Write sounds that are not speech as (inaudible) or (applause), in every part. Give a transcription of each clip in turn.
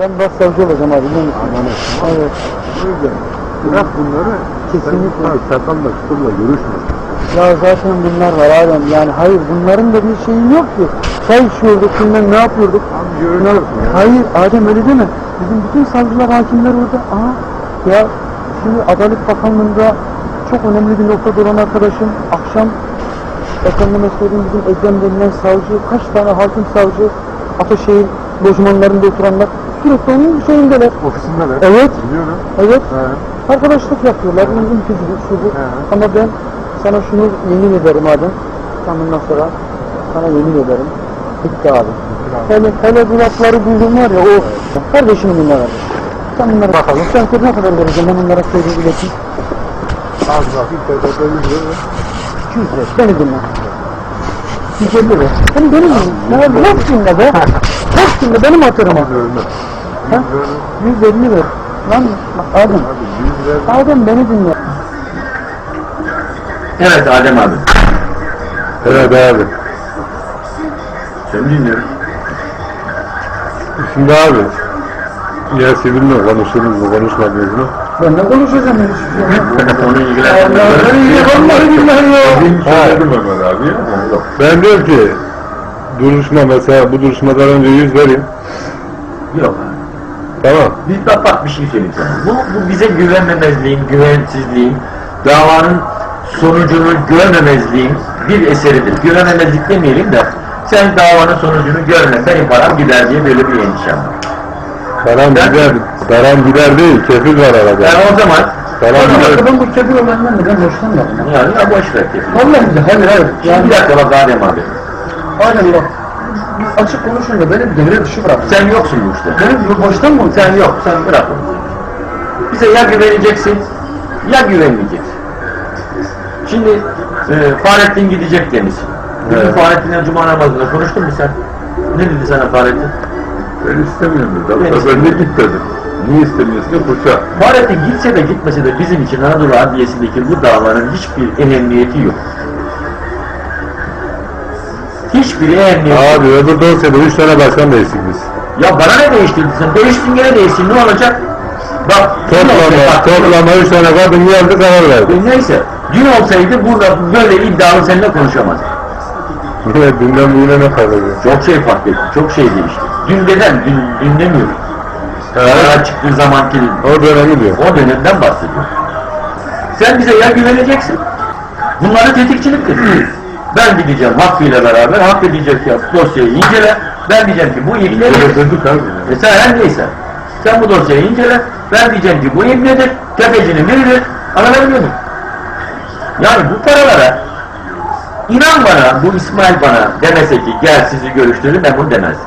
Ben başsavcı olacağım abi. musun? Evet. Bırak bunları. Kesinlikle. Sen Serkan'la Kıtır'la görüşme. Ya zaten bunlar var Adem. Yani hayır bunların da bir şeyi yok ki. Çay içiyorduk, bilmem ne yapıyorduk. Abi görüşüyorsun ya. Hayır Adem öyle deme. Bizim bütün savcılar, hakimler orada. Aha ya şimdi Adalet Bakanlığı'nda çok önemli bir nokta duran arkadaşım akşam efendime söyleyeyim bizim Ekrem denilen savcı, kaç tane hakim savcı Ataşehir lojmanlarında oturanlar onun şeyindeler. Ofisindeler. Evet, Biliyorum. evet. He. Arkadaşlık yapıyorlar, uzun tüzgü, şu bu. He. Ama ben sana şunu yemin ederim Adem. Sen bundan sonra sana yemin ederim. Bitti abi. Hele, hele bu lafları duydum var ya o. Kardeşim bunlar abi. Sen bunlara bakalım. Sen ne kadar vereceğim ben onlara söyleyeyim ileteyim. Az bak. İlk defa böyle 200 lira. Beni dinle. 150 lira. Sen benim ne dinle be. (laughs) Dinle benim hatırıma. Görmez. Ha? 150 lira. Lan bak Adem. Abi 100 lira. Adem beni dinle. Evet Adem abi. Evet abi. Seni dinliyorum. Şimdi abi. Ya sizinle konuştunuz mu konuşmadınız mı? Ben ne konuşacağım ben hiçbir şey. Onu ilgilendirmiyor. vallahi billahi ya. Ömer abi. Ben diyorum ki duruşma mesela bu duruşmadan önce yüz vereyim. Yok. Tamam. Bir bak bak bir şey söyleyeyim sana. Bu, bu bize güvenmemezliğin, güvensizliğin, davanın sonucunu görmemezliğin bir eseridir. Güvenemezlik demeyelim de sen davanın sonucunu görme, benim param gider diye böyle bir endişem var. Param Ben- gider, param gider değil, kefil var arada. Yani o zaman Param o zaman- gider. Ben bu kefil olandan da ben hoşlanmadım. yani ya boş ver kefil. Vallahi hayır hayır. Yani Yani bir dakika bak Adem abi. aynen bak. Açık konuşunca beni devre dışı bıraktı. Sen yoksun bu işte. Benim bu boştan mı? Sen yok, sen bırak onu. Bize ya güveneceksin, ya güvenmeyeceksin. Şimdi e, Fahrettin gidecek demiş. Bugün Evet. Fahrettin'le Cuma namazında konuştun mu sen? Ne dedi sana Fahrettin? Ben istemiyorum dedi. Ben Ben, de git dedim. Niye istemiyorsun? Fırça. Fahrettin gitse de gitmese de bizim için Anadolu Adliyesi'ndeki bu davanın hiçbir ehemmiyeti yok. Hiçbir ehemmiyeti yok. Abi öbür dosyada üç tane başkan değiştik biz. Ya bana ne değiştirdin sen? Değiştin gene değişsin ne olacak? Bak Toplama, toplama üç tane kadın geldi karar verdi. E, Neyse, dün olsaydı burada böyle iddialı seninle konuşamazdık. (laughs) Yine dünden bugüne ne ediyor? Çok şey fark etti, çok şey değişti. Dün deden, dün, dün demiyorum. Karara çıktığı zamanki O dönemi diyor. o dönemden bahsediyorum. Sen bize ya güveneceksin, bunları tetikçiliktir. Ben gideceğim Hakkı ile beraber, Hakkı diyecek ya dosyayı incele, ben diyeceğim ki bu abi. E sen her neyse, sen bu dosyayı incele, ben diyeceğim ki bu ibnedir, tefecinin biridir, anlatabiliyor muyum? Yani bu paralara, inan bana, bu İsmail bana demese ki gel sizi görüştürün, ben bunu demezdim.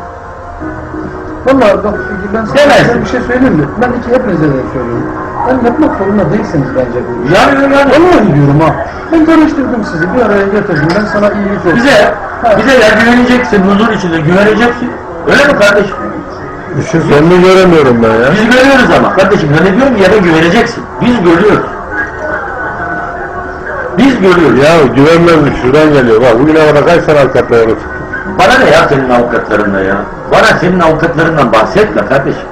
Vallahi bak ben sana bir şey söyleyeyim mi? Ben iki hepinize de söylüyorum. Ben yapmak zorunda değilsiniz bence bu. Yani yani Vallahi diyorum ha. Ben tanıştırdım sizi, bir araya getirdim. Ben sana iyilik olsun. bize, bize ya güveneceksin, huzur içinde güveneceksin. Öyle mi kardeşim? İşin sonunu göremiyorum ben ya. Biz görüyoruz ama kardeşim ben ne diyorum ya da güveneceksin. Biz görüyoruz. Biz görüyoruz. Ya güvenmezlik şuradan geliyor. Bak bugüne kadar kaç tane avukatla yolu çıktı? Bana ne ya senin avukatlarınla ya? Bana senin avukatlarından bahsetme kardeşim.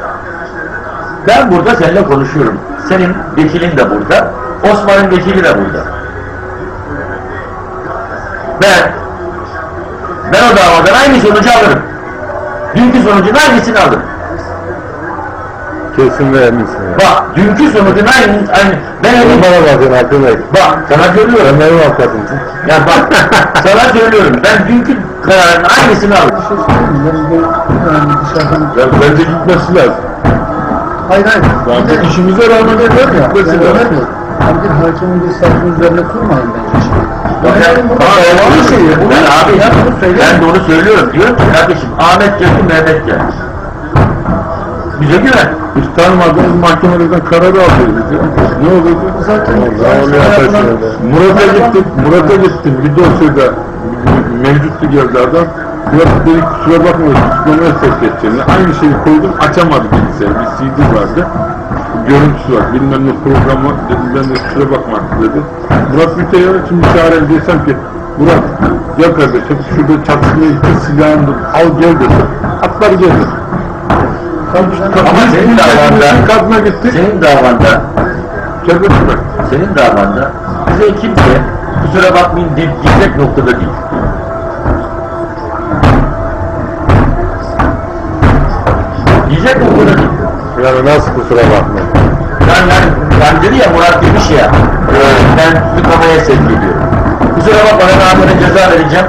Ben burada seninle konuşuyorum. Senin vekilin de burada. Osman'ın vekili de burada. Ben ben o davadan aynı sonucu alırım. Dünkü sonucun aynısını alırım. Kesin ve eminsin ya. Bak dünkü sonucun aynı, aynı. Ben eminim. bana bakın hakkındayım. Bak sana söylüyorum. Ben benim avukatımsın. Ya bak sana söylüyorum. Ben dünkü kararın aynısını alırım. Bir şey söyleyeyim? Ben bu yani dışarıdan... Ya bence gitmesi lazım. Hayır hayır. Zaten işimize rağmen yani Ömer lazım. Bey, hani bir hakimin bir savcının üzerine kurmayın bence şimdi. Ben, Yani burada Aa, ben, şey. abi ya bunu ben de onu söylüyorum. Diyorum ki kardeşim Ahmet geldi Mehmet geldi. Bize güven. Biz tanımadığımız mahkemelerden karar ya. Ne olurdu? Zaten. Murat'a gittim, Murat'a gittim. Bir dosyada mevcuttu geldi Murat dedi kusura bakmayın, tutuklamaya sevk edeceğini. Aynı şeyi koydum, açamadı bilgisayarı. Bir CD vardı. Görüntüsü var, bilmem ne program var. Dedim ben de kusura bakma dedi. Murat Müte'ye şimdi çağırayım desem ki Murat gel kardeşim şurada çatışmaya gitti silahını al gel dedi. Atlar geldi. Ama senin davanda, Kadına gitti. senin davanda, senin davanda bize kimse kusura bakmayın de- diyecek noktada değil. Kusura bakma. Yani ben, ben dedi ya Murat demiş ya, e, ben tıklamaya sevk ediyorum. Kusura bakma ben abine ceza vereceğim.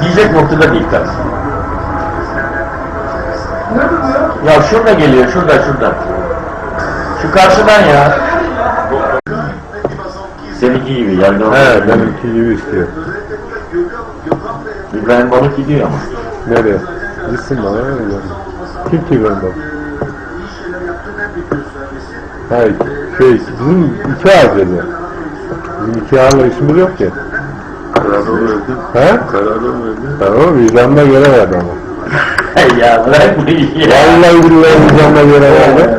Diyecek noktada değil tabii. Ya şurada geliyor, şurada, şurada. Şu karşıdan ya. Seninki gibi yani. He benimki gibi istiyor. İbrahim Balık gidiyor ama. Nereye? Gitsin bana öyle. Kim ki ben bak? Hayır, şey, iki ağız dedi. Ağızla işimiz yok ki. Kararı verdi. He? Kararı verdi. Tamam, vicdanına göre verdi ama. (laughs) ya bırak bu işi ya. Vallahi billahi vicdanına göre verdi.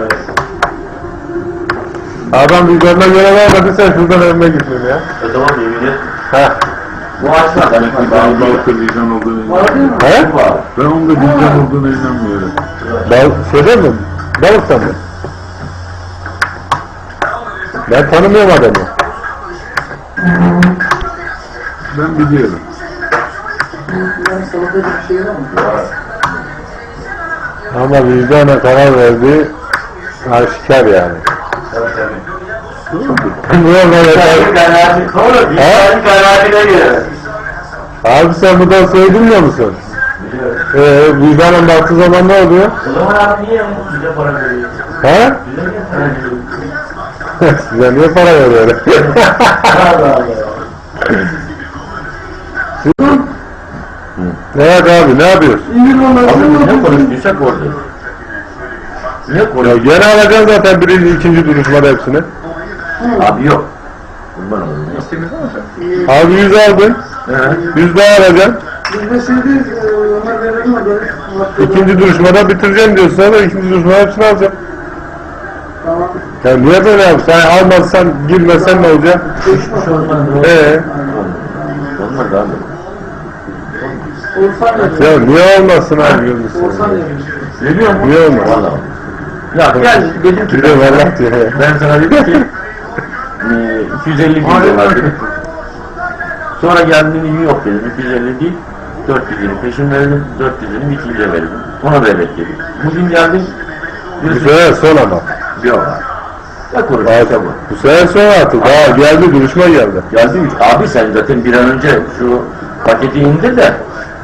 Adam vicdanına göre vermedi, sen şuradan evime gittin ya. O zaman yemin et. He? Bu açma Ben İbrahim Balık. balıkta vicdan olduğunu inanmıyorum. He? Ben onda vicdan olduğuna inanmıyorum. Bal, şeyde mi? Balıkta mı? Ben tanımıyorum adamı. Ben biliyorum. Ama vicdana karar verdi, aşikar yani. Bilmiyorum öyle. İbrahim kanaati doğru. İbrahim kanaatine göre. Abi sen buradan söylemiyor musun? Ee, vicdanen baktığı zaman ne oluyor? O zaman abi niye bize para veriyor? He? (laughs) Size niye para veriyor? Allah Allah. (laughs) evet abi ne yapıyorsun? Abi ne konuştuysak orada. Ne Ya konuştuk? gene alacaksın zaten birinci, ikinci duruşmada hepsini. Abi yok. Kurban olayım. Abi yüz aldın, yüz daha alacaksın. De şimdi Ömer verelim. İkinci duruşmada bitireceğim diyorsun sonra ikinci duruşmada hepsini alacaksın. Tamam. Ya niye böyle yapıyorsun? Sen almazsan, girmesen ne olacak? Ee, Olmaz abi. Ya niye olmasın abi görmüşsün? Veriyor mu? Niye olmaz? Valla. Ya gel dedim ki Bir de vallahi diyor. ben sana dedim ki (laughs) e, 250 bin dolar dedim. Sonra geldiğini yok dedim. 250 değil 400'ünü peşin verdim. 400'ünü ikinciye verdim. Ona da evet dedim. Bugün geldim. Bu diyorsun, sefer son ama. Yok. Ne konuşuyorsun Zaten bu? bu sefer son artık. Daha geldi duruşma geldi. Geldi mi? Abi sen zaten bir an önce şu paketi indir de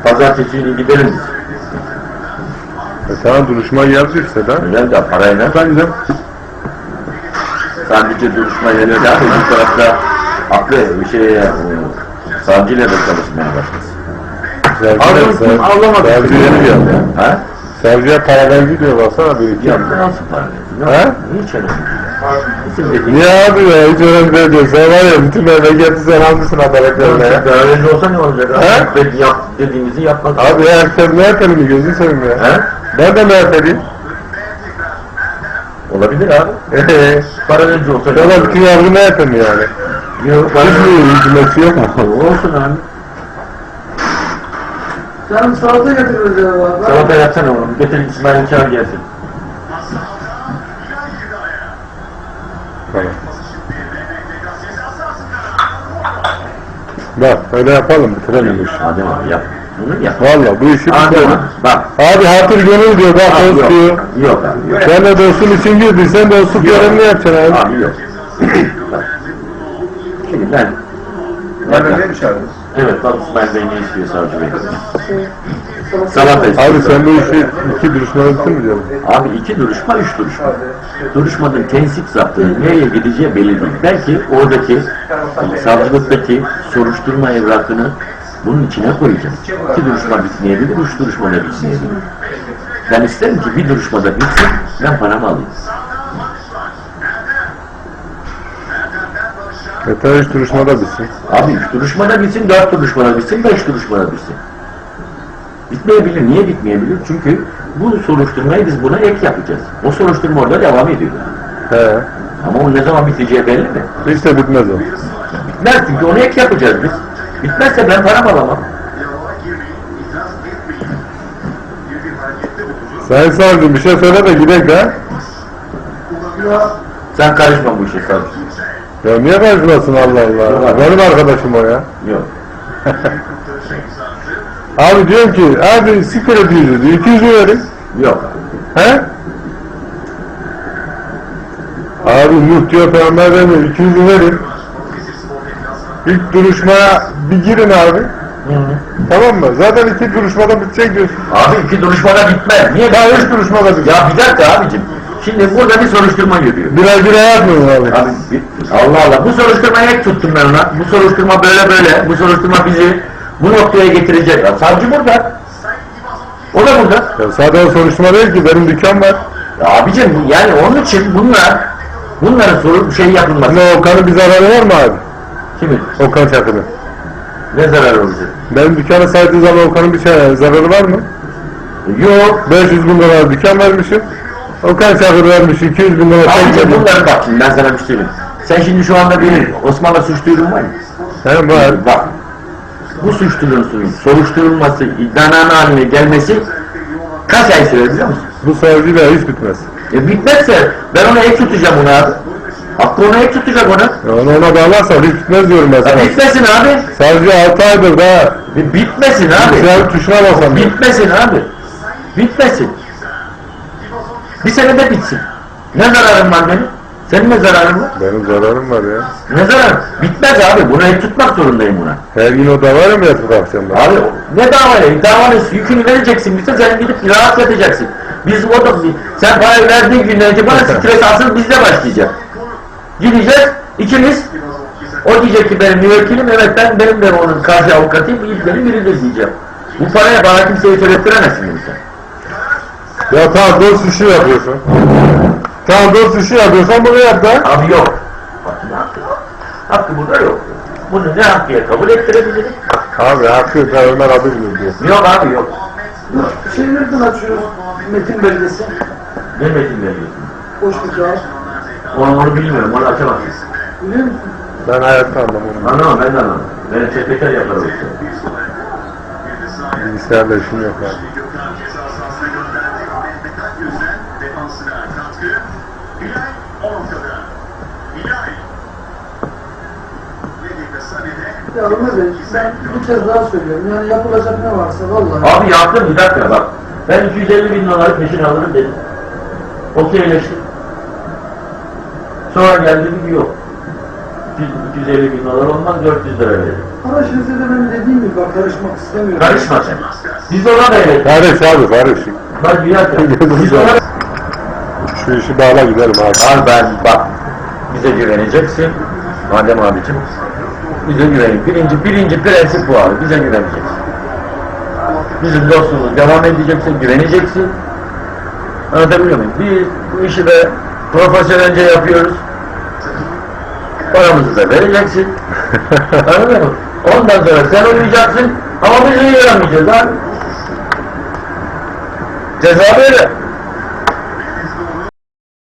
pazartesi günü gidelim. E sana duruşma geldi işte da. Öyle de parayla Bence sadece duruşma yerine abi bir tarafta aklı bir şeye e, savcıyla da çalışmaya başlasın. savcıya, Ağlamadı. savcı yeni geldi. Ha? Savcıya para verdi diyor baksana bir iki. Yaptı nasıl para verdi? Ha? Ne? Hiç Niye abi ya hiç önemli değil diyor. Sen var ya bütün memleketi sen almışsın adaletlerine ya. Daha önce olsa ne olacak abi? Ha? Ben yap, dediğimizi yapmak. Abi ya sen MHP'li mi gözünü seveyim ya. Ha? Ben de MHP'liyim. Olabilir abi. (laughs) Para önce olsa ne Sonra olacak? bütün yargı MHP mi yani? Yok, para Hiç mi hükümeti yok mu? Olsun abi. Canım salata ya. baba. Salata yapsana oğlum. Getir İsmail çağır gelsin. Tamam. Bak öyle yapalım bitirelim bu işi. Adem abi yap. Bunu yap. Valla bu işi bitirelim. bak. Abi hatır gönül diyor bak Abi dost yok. diyor. Yok abi yok. Sen de dostun için girdin sen dostluk görevini yapacaksın abi. Abi yok. Bak. Şimdi ben ne çağırdınız? Evet, bak Bey ne istiyor savcı bey? Salata- Salata istiyor. Abi sen bu işi iki duruşmada bitir mi diyorsun? Abi iki duruşma, üç duruşma. Duruşmanın tensip zaptı nereye gideceği belli değil. Belki oradaki savcılıktaki soruşturma evrakını bunun içine koyacağız. İki duruşma bitmeyebilir, üç duruşma da bitmeyebilir. Ben isterim ki bir duruşmada bitsin, ben paramı alayım. Yeter üç duruşmada bitsin. Abi üç duruşmada bitsin, dört duruşmada bitsin, beş duruşmada bitsin. Bitmeyebilir. Niye bitmeyebilir? Çünkü bu soruşturmayı biz buna ek yapacağız. O soruşturma orada devam ediyor. He. Ama o ne zaman biteceği belli mi? Hiç de bitmez o. Bitmez çünkü onu ek yapacağız biz. Bitmezse ben param alamam. Sayın savcım bir şey söyle de gidelim ha. Sen karışma bu işe savcı. Ya niye karışmasın Allah Allah? Benim arkadaşım o ya. Yok. (laughs) Abi diyorum ki abi siktir et yüzü diyor. 200 verin. Yok. He? Abi Nuh diyor peygamber demiyor. 200 verin. İlk duruşmaya bir girin abi. Tamam mı? Zaten iki duruşmada bitecek diyorsun. Abi iki duruşmada bitmez. Niye? Daha üç duruşmada bitecek. Ya bir dakika abicim. Şimdi burada bir soruşturma yürüyor. Bir ay bir ay yapmıyor abi. Abi, Allah Allah. Bu soruşturmayı hep tuttum ben ona. Bu soruşturma böyle böyle. Bu soruşturma bizi bu noktaya getirecek. Ya, savcı burada. O da burada. Ya zaten soruşturma değil ki benim dükkan var. Ya abicim yani onun için bunlar bunların soru şey yapılması. Ne Okan'ın bir zararı var mı abi? Kimin? Okan Çakır'ın. Ne zarar olacak? Benim dükkanı saydığı zaman Okan'ın bir şey zararı var mı? Yok. 500 bin lira dükkan vermişim. Okan Çakır vermiş 200 bin Abicim vermiş. bunları bak şimdi ben sana bir şey söyleyeyim. Sen şimdi şu anda bir Osmanlı suç duyurum var mı? He var. Bak. Bu suç duyurusunun soruşturulması, iddianame haline gelmesi kaç ay sürer biliyor musun? Bu savcıyla hiç bitmez. E bitmezse ben ona ek tutacağım onu abi. Hakkı ona ek tutacak ona. Ya onu ona bağlarsan hiç bitmez diyorum ben Ya sana. bitmesin abi. Savcı 6 aydır da Bir bitmesin abi. güzel tuşuna basamıyor. Bitmesin abi. Bitmesin. Bir senede bitsin. Ne zararım var benim? Senin ne zararın var? Benim zararım var ya. Ne zarar? Bitmez abi. Bunu tutmak zorundayım buna. Her gün o davarım yatıp akşamda. Abi ne davayı? Davanın yükünü vereceksin bize sen gidip rahat yatacaksın. Biz o da sen parayı verdiğin günden itibaren stres asıl bizde başlayacak. Gideceğiz ikimiz o diyecek ki benim müvekkilim evet ben benim de onun karşı avukatıyım ilk benim biridir diyeceğim. Bu paraya bana kimseyi söylettiremezsin bunu sen. Ya tamam dost işi yapıyorsun. Tamam dost işi yapıyorsan bunu yap da. Abi yok. Hakkı, hakkı, hakkı burada yok. Bunu ne hakkıya kabul ettirebilirim? Abi hakkı da Ömer adı bilir diyor. Yok abi yok. Şey nereden açıyoruz? Metin belgesi. Ne metin veriyorsun? Hoş bir kağıt. Onu, onu bilmiyorum, onu açamazsın. Biliyor musun? Ben hayatta anlamam. Anlamam, ben de anlamam. Beni sekreter yapar o işte. Bilgisayarla işim yok abi. Ya Ömer Bey, ben bir kez daha söylüyorum. Yani yapılacak ne varsa vallahi. Abi yaptım bir dakika bak. Ben 250 bin doları peşin alırım dedim. Okeyleştim. Sonra geldi bir yok. 200 250 bin dolar olmaz 400 lira verelim. Ama şimdi de ben dediğim gibi bak karışmak istemiyorum. Karışma sen. Biz ona da evet. Karış abi karış. Bak bir dakika. (laughs) Biz ona. Şu işi bağla gidelim abi. Abi ben bak bize güveneceksin. Madem abicim bize güvenin. Birinci, birinci prensip bu abi. Bize güveneceksin. Bizim dostluğumuz devam edeceksin, güveneceksin. Anlatabiliyor muyum? Biz bu işi de profesyonelce yapıyoruz. Paramızı da vereceksin. (laughs) Anladın mı? Ondan sonra sen uyuyacaksın ama biz uyuyamayacağız abi. Ceza böyle.